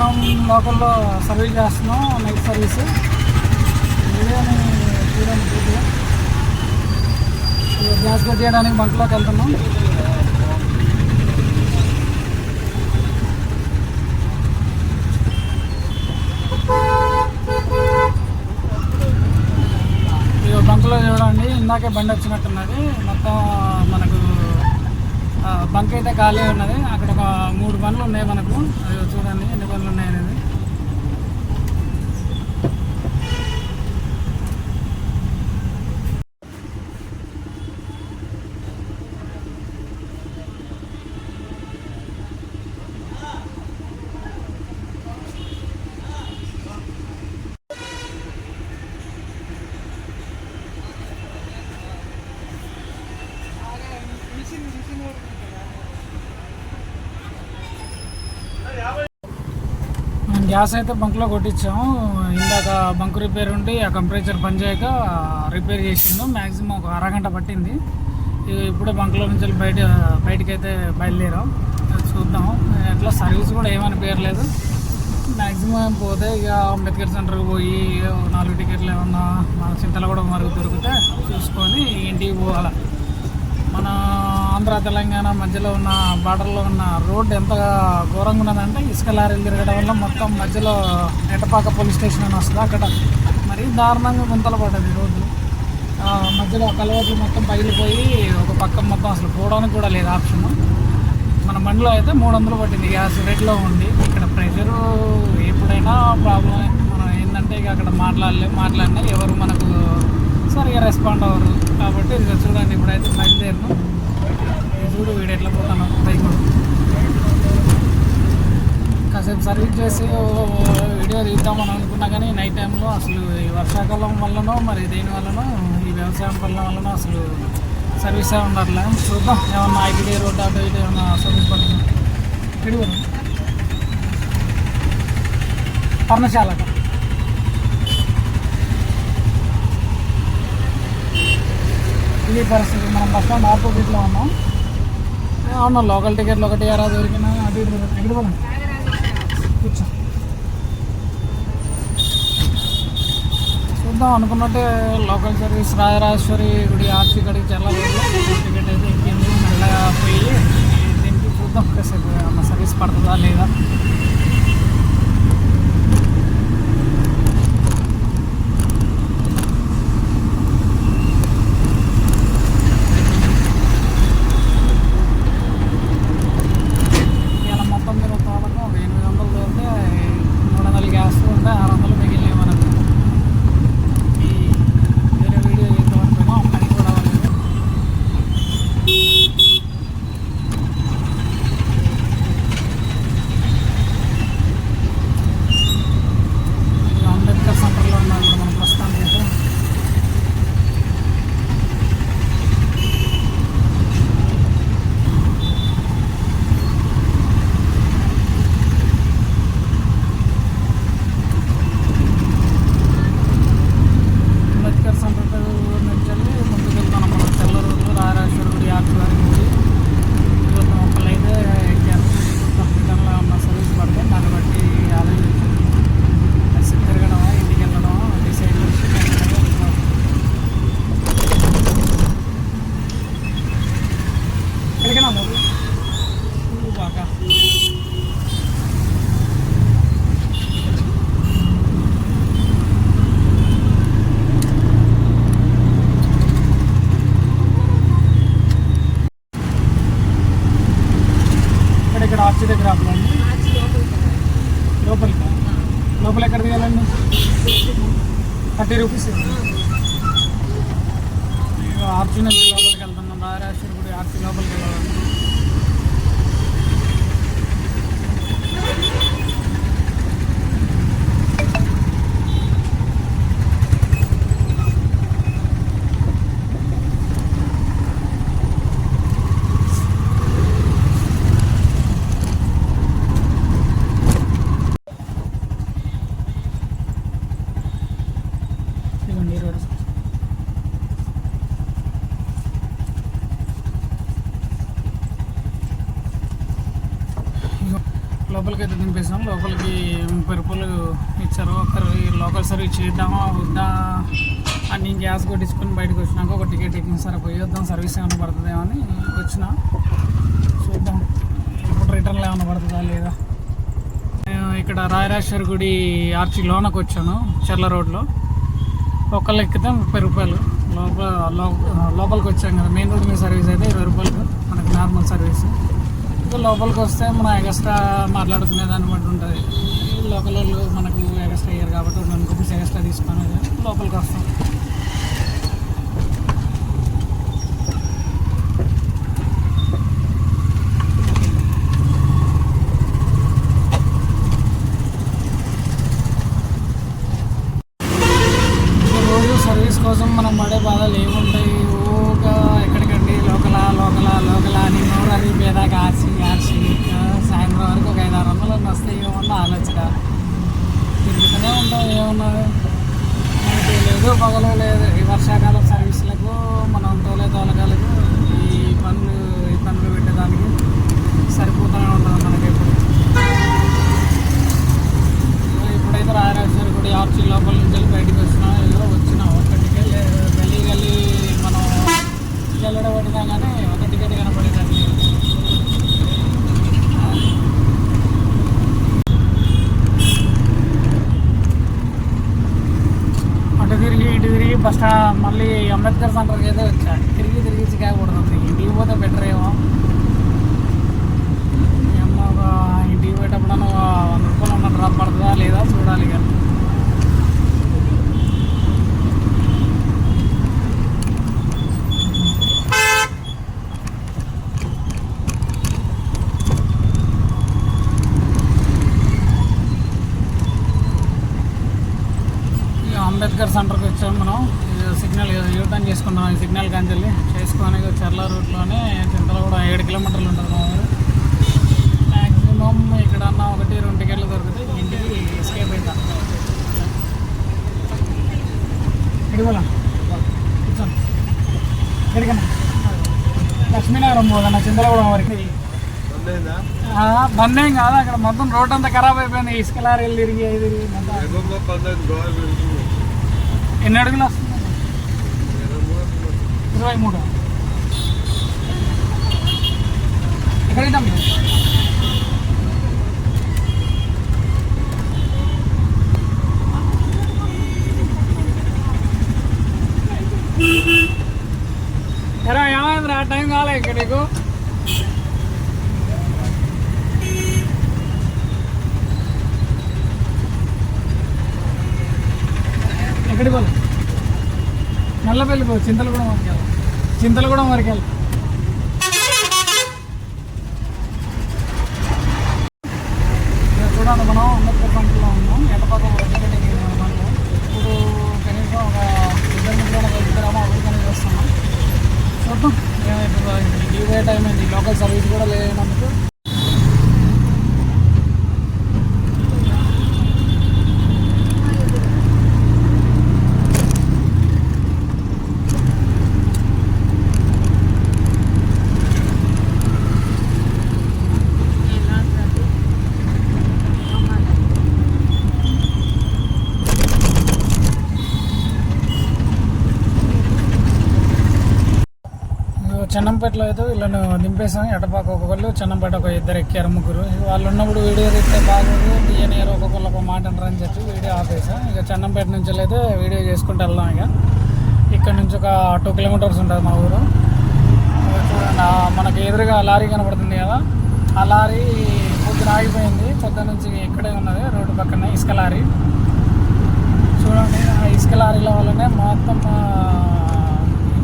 మనం లోకల్లో సర్వీస్ చేస్తున్నాం నైట్ సర్వీస్ వీడియోని చూడండి పూర్తిగా గ్యాస్ కట్ చేయడానికి బంక్లోకి వెళ్తున్నాం. ఇదిగో బంక్లో చూడండి ఇందాకే బండి వచ్చినట్టున్నది. మొత్తం మనకు బంక్ అయితే ఖాళీ ఉన్నది. అక్కడ ఒక మూడు బండ్లు ఉన్నాయి మనకు. చూడండి ఎన్ని బండ్లు ఉన్నాయి అనేది మనం గ్యాస్ అయితే బంక్లో కొట్టించాము. ఇందాక బంక్ రిపేర్ ఉండి ఆ కంపరేచర్ పనిచేయక రిపేర్ చేసిండు. మ్యాక్సిమం ఒక అరగంట పట్టింది. ఇక ఇప్పుడే బంక్లో నుంచి బయట బయటకి అయితే బయలుదేరాం. చూద్దాం. ఎట్లా సర్వీస్ కూడా ఏమనిపించలేదు మ్యాక్సిమం పోతే ఇక అంబేద్కర్ సెంటర్కి పోయి నాలుగు టికెట్లు ఏమన్నా మన చింతలు కూడా మరుగు దొరికితే చూసుకొని ఇంటికి పోవాలి. మన ఆంధ్ర తెలంగాణ మధ్యలో ఉన్న బార్డర్లో ఉన్న రోడ్డు ఎంత ఘోరంగా ఉన్నదంటే ఇసుక లారీలు తిరగడం వల్ల మొత్తం మధ్యలో ఎటపాక పోలీస్ స్టేషన్ అని వస్తుంది. అక్కడ మరీ దారుణంగా గుంతలు పడ్డది రోడ్డు. మధ్యలో కలవట్లు మొత్తం పగిలిపోయి ఒక పక్క మొత్తం అసలు పోవడానికి కూడా లేదు ఆప్షన్. మన బండిలో అయితే మూడు వందలు పట్టింది. గ్యాస్ రేట్లో ఉంది. ఇక్కడ ప్రెషరు ఎప్పుడైనా ప్రాబ్లం మనం ఏంటంటే ఇక అక్కడ మాట్లాడలేము మాట్లాడినా ఎవరు మనకు సరిగా రెస్పాండ్ అవ్వరు. కాబట్టి చూడండి ఇప్పుడైతే బయలుదేరినాం చూడు వీడు ఎట్లా పోతాను. బైక్ కాసేపు సర్వీస్ చేసి వీడియో తీద్దామని అనుకున్నా కానీ నైట్ టైంలో అసలు ఈ వర్షాకాలం వల్లనో మరి దేని వల్లనో ఈ వ్యవసాయం పనుల వల్లనో అసలు సర్వీస్ ఉండట్లే. చూద్దాం ఏమన్నా ఐటీ రోడ్ అటు ఇటు ఏమన్నా సర్వీస్ పడుతుంది ఇటు పర్ణశాల ఇది పరిస్థితి. మనం బస్ స్టాండ్ ఆపోజిట్లో ఉన్నాం. అవునా లోకల్ టికెట్లు ఒకటి ఎరా దొరికినా అటు ఇటు ఎక్కడ పోదాం? కూర్చో. చూద్దాం అనుకున్నట్టే లోకల్ సర్వీస్ రాజరాజేశ్వరి గుడి ఆర్చి కడికి చాలా టికెట్ అయితే ఎక్కింది మెల్లగా పోయి దీనికి చూద్దాం ఒకసారి ఏమన్నా సర్వీస్ పడుతుందా లేదా ఇలా మొత్తం మీద తోలకు ఒక ఎనిమిది వందలు దొరికితే మూడు వందలు గ్యాస్ ఉంటే ఆరు వందలు మిగిలినాయి మనకు ఈ వేరే వీడియో చేద్దాం అనుకున్నాం అది కూడా అవ్వలేదు ఇది అంబేద్కర్ సెంటర్లో ఉన్నాం ఇప్పుడు మనం ప్రస్తుతానికి అయితే అంబేద్కర్ సెంటర్ నుంచి వెళ్ళి ముందుకు వెళ్తాం మనం తెల్ల రోడ్లు రాజరాజేశ్వర గుడి ఆకువారి గుడి ఇవన్నీ ఒకళ్ళైతే ఎక్కారు రిటర్న్లో ఉన్న సర్వీస్ పడితే దాన్ని బట్టి ఆలోచించి కలిసి తిరగడమా ఇంటికి వెళ్ళడమా డిసైడ్ చేసి ఎక్కడికైనా బాబు బాగా ఇక్కడ ఇక్కడ ఆర్చి దగ్గర ఆపలండి లోపలికి లోపల ఎక్కడ దిగాలండి థర్టీ రూపీస్ ఆర్చి నుంచి లోపలికి వెళ్తున్నాం. రాజరాజేశ్వరి గుడి ఆర్చి లోపలికి వెళ్ళాలండి ఇదిగోండి ఈ రోడ్డు లోపలికి అయితే దింపేసాం లోపలికి ముప్పై రూపాయలు ఇచ్చారు. ఒకరు లోకల్ సర్వీస్ చేద్దామా వద్దా అని నేను గ్యాస్ కొట్టించుకొని బయటకు వచ్చినాక ఒక టికెట్ ఎక్కిన సరే పోయి వద్దాం సర్వీస్ ఏమైనా పడుతుందేమో అని వచ్చిన. చూద్దాం. ఇప్పుడు రిటర్న్లో ఏమైనా పడుతుందా లేదా? ఇక్కడ రాయరాజేశ్వర గుడి ఆర్చి లోనకు వచ్చాను చెర్ల రోడ్లో. ఒకళ్ళు ఎక్కితే ముప్పై రూపాయలు లోపల లోపలికి వచ్చాం కదా మెయిన్ రోడ్ మీద సర్వీస్ అయితే ఇరవై రూపాయలు మనకి నార్మల్ సర్వీస్. ఇంకా లోపలికి వస్తే మనం ఎగస్ట్రా మాట్లాడుకునే దాన్ని బట్టి ఉంటుంది. లోకల్ వాళ్ళు మనకు ఎగస్ట్రా అయ్యారు కాబట్టి మనం రూపీస్ ఎగస్ట్రా తీసుకొని లోపలికి వస్తాం ఇంకా రోజు సర్వీస్ కోసం మనం పడే బాధలు ఏముంటాయి ఊగా ఎక్కడికండి లోకలా లోకలా లోకలా అని నోరది పేదాక ఆర్సి ఆర్సి ఇంకా సాయంత్రం వరకు ఒక ఐదు ఆరు వందలు వస్తాయి ఏమన్నా ఆలోచన తిరుగుతూనే ఉంటాం ఏమున్నది మనకి లేదు పగలు లేదు ఈ వర్షాకాలం సర్వీసులకు మనం తోలే తోలకాలకు ఈ పనులు ఈ పనులు పెట్టేదానికి సరిపోతూనే ఉంటుంది మనకి ఎప్పుడు ఇప్పుడైతే రాయరాజేశ్వరి గుడి ఆర్చి లోపల నుంచి వెళ్ళి బయటికి వచ్చినా ఏదో వచ్చినా ఒక టికెట్ గల్లీ గల్లీ మనం వెళ్ళడం పడినా కానీ ఒక టికెట్ కనపడేదాన్ని అటు తిరిగి ఇటు తిరిగి బస్ స్టాండ్ మళ్ళీ అంబేద్కర్ సెంటర్కి అయితే వచ్చా తిరిగి తిరిగి చికాకు పడుతుంది ఇంటికి పోతే బెటర్ ఏమో ఏమో ఒక ఇంటికి పోయేటప్పుడు వంద రూపాయలు ఉన్న డ్రాప్ పడుతుందా లేదా చూడాలి ఇక ఇక అంబేద్కర్ సెంటర్కి వచ్చాము మనం ఇక సిగ్నల్ యూటర్న్ కాంచెల్లి చేసుకొని చర్ల రూట్లోనే చింతలు కూడా ఏడు కిలోమీటర్లు ఉంటుంది మా ఊరు. మ్యాక్సిమం ఇక్కడన్నా ఒకటి రెండు టికెట్లు దొరుకుతాయి ఇంటికి ఎస్కేప్ అవుతా కూర్చోండి ఎక్కడికన్నా లక్ష్మీనగరం పోదన్న చింతలగూడెం వరకు బంద్ ఏం కాదు. అక్కడ మొత్తం రోడ్ అంతా ఖరాబ్ అయిపోయింది. ఇసుక లారీలు తిరిగి తిరిగి ఎన్ని అడుగులు వస్తుంది? ఇరవై మూడు. ఎక్కడైతే మీరు ఎరా ఏమైంది ఆ టైం కాలే ఇక్కడ నీకు. ఎక్కడికి పోలే? నల్లపల్లి పో చింతలు కూడా మాకు చింతలు కూడా వెళ్ళి చూడండి మనం అంబేద్కర్ పంటలో ఉన్నాం ఎటపాక టికెట్ అనమాట ఇప్పుడు కనీసం ఒక ఇద్దరు ముగ్గురు వెళ్తారామో అభివృద్ధి చేస్తున్నాం చూద్దాం ఇప్పుడు ఈ టైం అయింది లోకల్ సర్వీస్ కూడా లేనందుకు చెన్నంపేటలో అయితే వీళ్ళను దింపేసాం ఎటపాక ఒకళ్ళు చెన్నంపేట ఒక ఇద్దరు ఎక్కారు ముగ్గురు. వాళ్ళు ఉన్నప్పుడు వీడియో తీస్తే బాగోదు తీయనియరు ఒక్కొక్కరు ఒక మాట అంటారు అని చెప్పి వీడియో ఆపేసాం ఇక చెన్నంపేట నుంచి అయితే వీడియో చేసుకుంటూ వెళ్దాం ఇక. ఇక్కడ నుంచి ఒక టూ కిలోమీటర్స్ ఉంటుంది మా ఊరు. చూడండి మనకి ఎదురుగా లారీ కనబడుతుంది కదా. ఆ లారీ పొద్దున ఆగిపోయింది. పొద్దున నుంచి ఇక్కడే ఉన్నది రోడ్డు పక్కన ఇసుక లారీ. చూడండి ఆ ఇసుక లారీల వల్లనే మొత్తం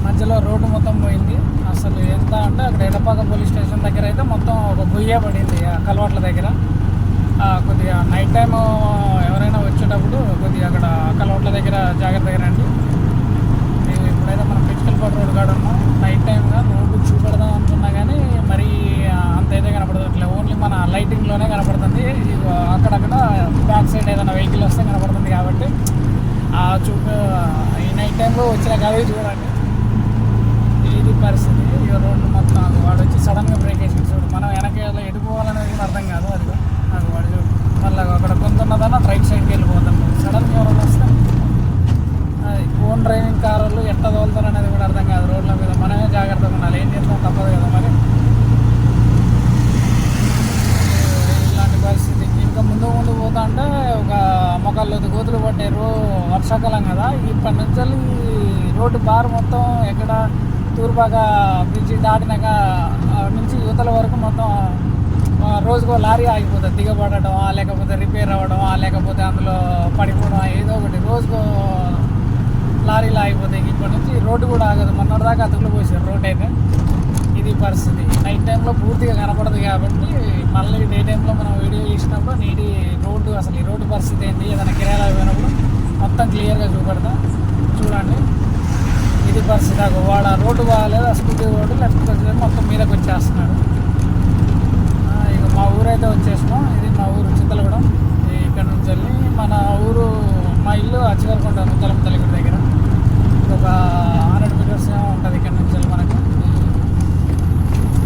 మధ్యలో రోడ్డు మొత్తం పోయింది. అసలు ఎంత అంటే అక్కడ ఎడపాక పోలీస్ స్టేషన్ దగ్గర అయితే మొత్తం ఒక గుయ్యే పడింది ఆ కలవాట్ల దగ్గర. కొద్దిగా నైట్ టైం ఎవరైనా వచ్చేటప్పుడు కొద్దిగా అక్కడ కలవాట్ల దగ్గర జాగ్రత్తగా రండి మేము ఇప్పుడైతే మనం పిచ్కల్ పాటు రోడ్ కాడ ఉన్నాం నైట్ టైంగా రోడ్డు చూపెడదాం అనుకున్నా కానీ మరీ అంత అయితే కనపడదు ఓన్లీ మన లైటింగ్లోనే కనపడుతుంది ఇగో అక్కడక్కడ బ్యాక్ సైడ్ ఏదైనా వెహికల్ వస్తే కనపడుతుంది కాబట్టి ఆ చూపు ఈ నైట్ టైంలో వచ్చిన కాదే చూడండి ఇది పరిస్థితి ఇక రోడ్డు మొత్తం వాడు వచ్చి సడన్గా బ్రేక్ వేసి చూడు మనం వెనక ఎటు పోవాలనేది కూడా అర్థం కాదు అది అన్నట్టు రైట్ సైడ్కి వెళ్ళిపోతాం సడన్గా ఎవరైనా వస్తే అది ఓన్ డ్రైవింగ్ కార్ వాళ్ళు ఎట్లా తోలుతారు అనేది కూడా అర్థం కాదు రోడ్ల మీద మనమే జాగ్రత్తగా ఉండాలి ఏం చేస్తాం తప్పదు కదా మరి ఇలాంటి పరిస్థితి ఇంకా ముందు ముందు పోతా అంటే ఒక మొక్కల్లో గోతులు పట్టారు వర్షాకాలం కదా ఇప్పటి నుంచి ఈ రోడ్డు బార్ మొత్తం ఎక్కడ తూర్పాక బ్రిడ్జి దాటినాక నుంచి యువతల వరకు మొత్తం రోజుకో లారీ ఆగిపోతుంది. దిగబడటం లేకపోతే రిపేర్ అవ్వడం లేకపోతే అందులో పడిపోవడం ఏదో ఒకటి. రోజుకో లారీలు ఆగిపోతాయి. ఇప్పటి నుంచి రోడ్డు కూడా ఆగదు. మొన్నటిదాకా అతుకులు పోసారు రోడ్ అయితే. ఇది పరిస్థితి. నైట్ టైంలో పూర్తిగా కనపడదు కాబట్టి మళ్ళీ డే టైంలో మనం వీడియో చేసినప్పుడు నీటి రోడ్డు అసలు ఈ రోడ్డు పరిస్థితి ఏంటి? ఏదైనా కిరాయిలు పోయినప్పుడు మొత్తం క్లియర్గా చూపెడతాం. చూడండి. ఇది పరిస్థితి నాకు వాడు ఆ రోడ్డు బాగాలేదు ఆ స్కూటీ రోడ్డు లెఫ్ట్ మొత్తం మీదకి వచ్చేస్తున్నాడు ఇక మా ఊరైతే వచ్చేసినాం. ఇది మా ఊరు చింతలగూడెం. ఈ ఇక్కడ నుంచి వెళ్ళి మన ఊరు మా ఇల్లు అచ్చివరకుంట ముద్దలం తల్లిగూడ దగ్గర. ఒక హండ్రెడ్ మీటర్స్ ఏమో ఉంటుంది ఇక్కడ నుంచి వెళ్ళి మనకు.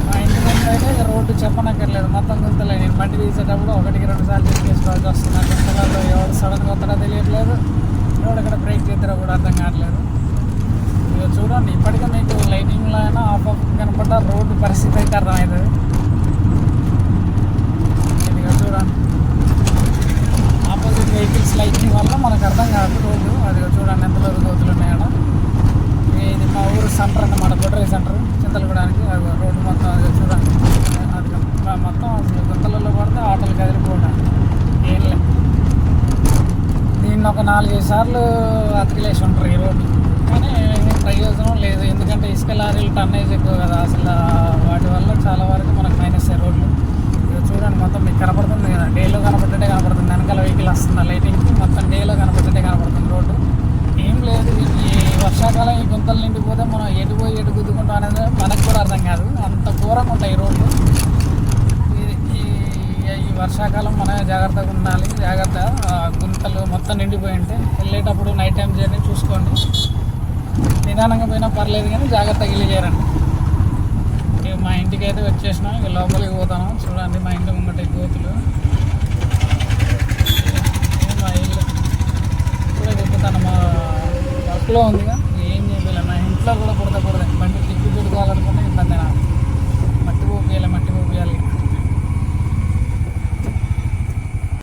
మా ఇంటి ముందు అయితే ఇక రోడ్డు చెప్పనక్కర్లేదు. మొత్తం గుంతలే. నేను బండి తీసేటప్పుడు ఒకటికి రెండు సార్లు చెక్ చేసుకోవాల్సి వస్తుంది. గుంతలలో ఎవరు సడన్గా వస్తారో తెలియట్లేదు. ఎవరు ఇక్కడ బ్రేక్ చేస్తారో కూడా అర్థం కావట్లేదు. చూడండి ఇప్పటికే మీకు లైటింగ్లో అయినా ఆఫ్ ఆఫ్ కనపడ్డ రోడ్డు పరిస్థితి అయితే అర్థమవుతుంది ఇదిగా చూడండి. ఆపోజిట్ వెహికల్స్ లైటింగ్ వల్ల మనకు అర్థం కాదు రోడ్డు అది చూడండి ఎంత వరకు గోతులు ఉన్నాయో ఇది మా ఊరు సెంటర్ అన్నమాట గొడ్రై సెంటర్ చింతలగూడానికి అది రోడ్డు మొత్తం అది చూడండి అది మా- మొత్తం అసలు గుంతలలో పడితే ఆటోలు కదిలిపోవడం ఏం లేదు దీన్ని ఒక నాలుగైదు సార్లు అతికిలేసి ఉంటారు ఈ రోడ్డు కానీ ఏమీ ప్రయోజనం లేదు ఎందుకంటే ఇసుక లారీలు టన్నేజ్ ఎక్కువ కదా అసలు వాటి వల్ల చాలా వరకు మనకు మైనస్ రోడ్లు ఇది చూడండి మొత్తం మీకు కనపడుతుంది కదా డేలో కనపడ్డట్టే కనపడుతుంది వెనకాల వెహికల్ వస్తుంది లైటింగ్కి మొత్తం డేలో కనపడ్డట్టే కనపడుతుంది రోడ్డు ఏం లేదు ఈ వర్షాకాలం ఈ గుంతలు నిండిపోతే మనం ఎటు పోయి ఎటు గుద్దుకుంటాం అనేది మనకు కూడా అర్థం కాదు అంత ఘోరంగా ఉంటాయి ఈ రోడ్లు ఈ- ఈ ఈ వర్షాకాలం మనమే జాగ్రత్తగా ఉండాలి జాగ్రత్త ఆ, గుంతలు మొత్తం నిండిపోయి ఉంటే వెళ్ళేటప్పుడు నైట్ టైం జర్నీ చేసుకోండి నిదానంగా పోయినా పర్లేదు కానీ జాగ్రత్తగా వెళ్ళి ఇక మా ఇంటికి అయితే వచ్చేసినాం. ఇక లోపలికి పోతాను. చూడండి మా ఇంటి ముంగట కోతులు గోతులు. మా ఇల్లు ఇప్పుడే చెప్తాను మా వర్క్లో ఉందిగా. ఏం చేయలేదు మా ఇంట్లో కూడా కుడతా కుడదా బండి తిప్పి పెట్టుకోవాలనుకుంటే ఇబ్బంది నాకు. మట్టి పోపియాలి మట్టి పోపియాలి